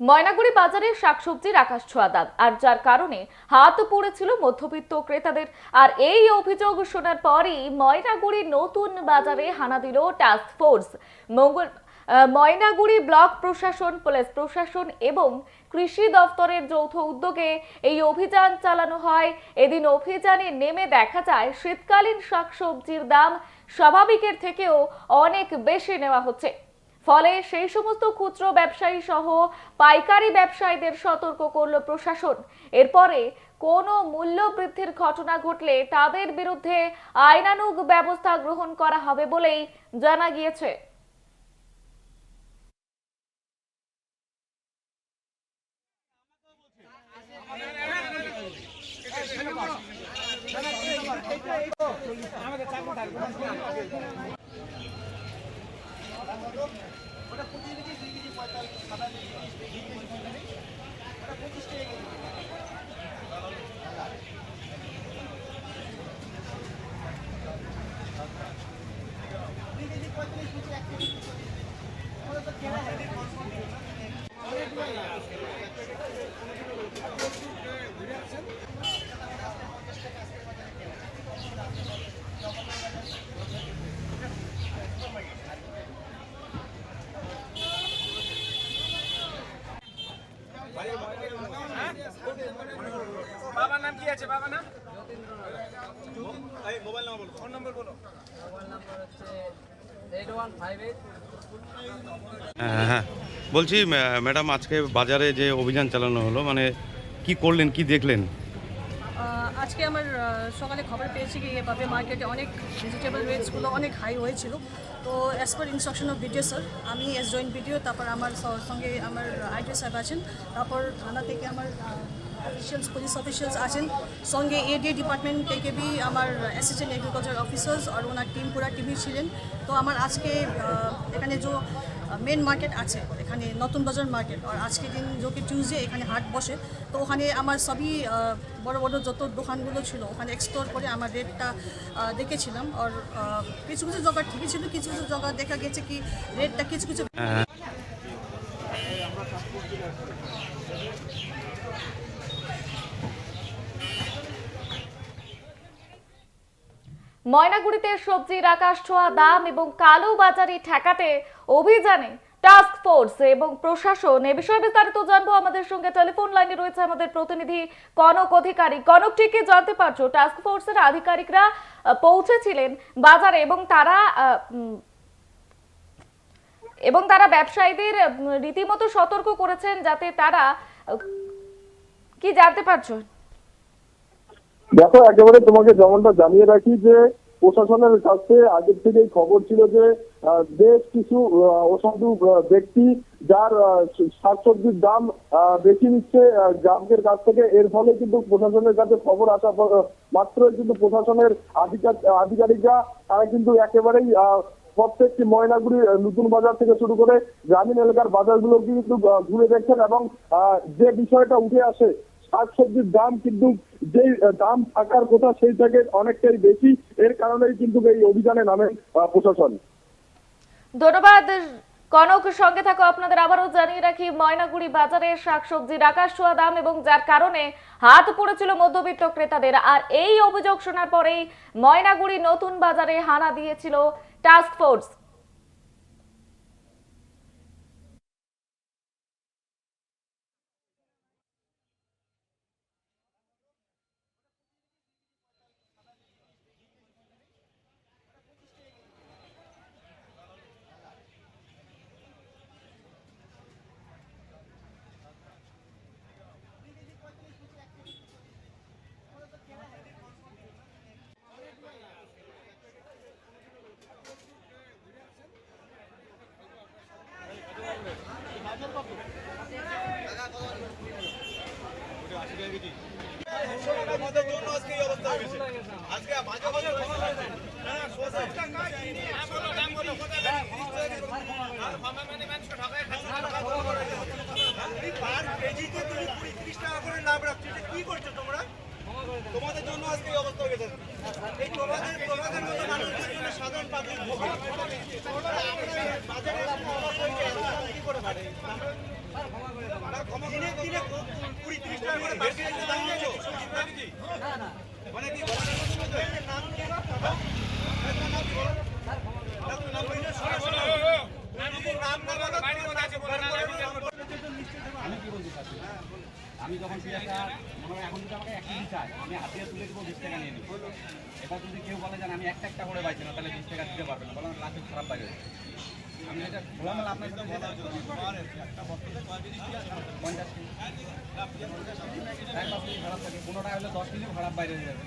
ময়নাগুড়ি বাজারে শাকসবজির আকাশ ছোঁয়া দাম আর যার কারণে হাত পড়েছিল মধ্যবিত্ত ক্রেতাদের। আর এই অভিযোগ শোনার পরই ময়নাগুড়ি নতুন বাজারে হানা দিল টাস্ক ফোর্স মঙ্গল ময়নাগুড়ি ব্লক প্রশাসন, পুলিশ প্রশাসন এবং কৃষি দফতরের যৌথ উদ্যোগে এই অভিযান চালানো হয়। এদিন অভিযানে নেমে দেখা যায়, শীতকালীন শাকসবজির দাম স্বাভাবিকের থেকেও অনেক বেশি নেওয়া হচ্ছে। ফলে সেই সমস্ত খুচরো ব্যবসায়ী সহ পাইকারি ব্যবসায়ীদের সতর্ক করল প্রশাসন। এরপরে কোনো মূল্য বৃদ্ধির ঘটনা ঘটলে তাদের বিরুদ্ধে আইনানুগ ব্যবস্থা গ্রহণ করা হবে বলেই জানা গিয়েছে। বাবার নাম কি আছে বাবার নাম এই মোবাইল নাম্বার বলো ফোন নাম্বার বলো ওয়ান ফাইভ এইট হ্যাঁ হ্যাঁ। বলছি ম্যাডাম, আজকে বাজারে যে অভিযান চালানো হলো মানে কি করলেন, কি দেখলেন? আজকে আমার সকালে খবর পেয়েছি কি এভাবে মার্কেটে অনেক ভেজিটেবল রেটসগুলো অনেক হাই হয়েছিল। তো as per instruction of BDO sir আমি এস জয়েন্ট বিডিও তারপর আমার সঙ্গে আমার আইটি সাহেব আছেন। তারপর থানা থেকে আমার অফিসিয়ালস পুলিশ অফিসিয়ালস আছেন। সঙ্গে এডিএ ডিপার্টমেন্ট থেকে বি আমার অ্যাসিস্ট্যান্ট এগ্রিকালচার অফিসার্স আর ওনার টিম পুরা টিমই ছিলেন। তো আমার আজকে এখানে যে মেন মার্কেট আছে, এখানে নতুন বাজার মার্কেট আর আজকে দিন যোকে টিউসডে এখানে হাট বসে, তো ওখানে আমার সবই বড় বড় যত দোকানগুলো ছিল, ওখানে এক্সপ্লোর করে আমার রেটটা দেখেছিলাম। আর কিছু কিছু জায়গা ঠিকই ছিল, কিছু কিছু জায়গা দেখা গেছে কি রেটটা কিছু কিছু ময়নাগুড়িতে সবজির আকাশ ছোঁয়া দাম এবং কালো বাজারি ঠেকাতে অভিযানে টাস্ক ফোর্স এবং প্রশাসন। এ বিষয়ে বিস্তারিত জানব আমাদের সঙ্গে। টেলিফোন লাইনে রয়েছে আমাদের প্রতিনিধি কনক অধিকারী। কনক, ঠিক কি জানতে পারছ? টাস্ক ফোর্সের আধিকারিকরা পৌঁছেছিলেন বাজারে এবং তারা এবং তারা ব্যবসায়ীদের রীতিমতো সতর্ক করেছেন যাতে তারা কি জানতে পারছ? দেখো, একেবারে তোমাকে যেমনটা জানিয়ে রাখি যে প্রশাসনের কাছে আগের থেকেই খবর ছিল যে বেশ কিছু অসাধু ব্যক্তি যার শাকসবজির দাম বেশি নিচ্ছে গ্রাহকের কাছ থেকে। এর ফলে কিন্তু প্রশাসনের কাছে খবর আসা মাত্রই কিন্তু প্রশাসনের আধিকার- আধিকারিকরা, তারা কিন্তু একেবারেই প্রত্যেকটি ময়নাগুড়ি নতুন বাজার থেকে শুরু করে গ্রামীণ এলাকার বাজারগুলো কিন্তু ঘুরে দেখছেন এবং যে বিষয়টা উঠে আসে শাকসবজির দাম কিন্তু আহ, দাম থাকার কথা সেই থেকে অনেকটাই বেশি। এর কারণেই কিন্তু এই অভিযানে নামে প্রশাসন। ধন্যবাদ কনক সঙ্গে থাকো আপনাদের। আবারও জানিয়ে রাখি ময়নাগুড়ি বাজারে শাকসবজির আকাশ ছোঁয়া দাম এবং যার কারণে হাত পড়েছিল মধ্যবিত্ত ক্রেতাদের। আর এই অভিযোগ শোনার পরেই ময়নাগুড়ি নতুন বাজারে হানা দিয়েছিল টাস্ক ফোর্স আমাদের জন্য আজকে এই অবস্থা হয়ে গেছে আজকে মাঝে মাঝে খবর আছে না না সোজা নাম বলো নাম বলো কোথায় কেজিতে তুমি তিরিশ টাকা করে লাভ রাখছো এটা কি করছ তোমরা তোমাদের জন্য আজকে এই এই তোমাদের তোমাদের মতো মানুষদের সাধারণ পাবলিক আমি কি যখন এখন চাই আমি হাত তুলে দেবো বিশ টাকা নিয়ে নিবো। এবার যদি কেউ বলে যে না, আমি একটা একটা করে পাইছি না তাহলে বিশ টাকা দিতে পারবে না। বলে খারাপ লাগে। পনেরোটা হলে দশ কেজি খারাপ বাইরে যাবে।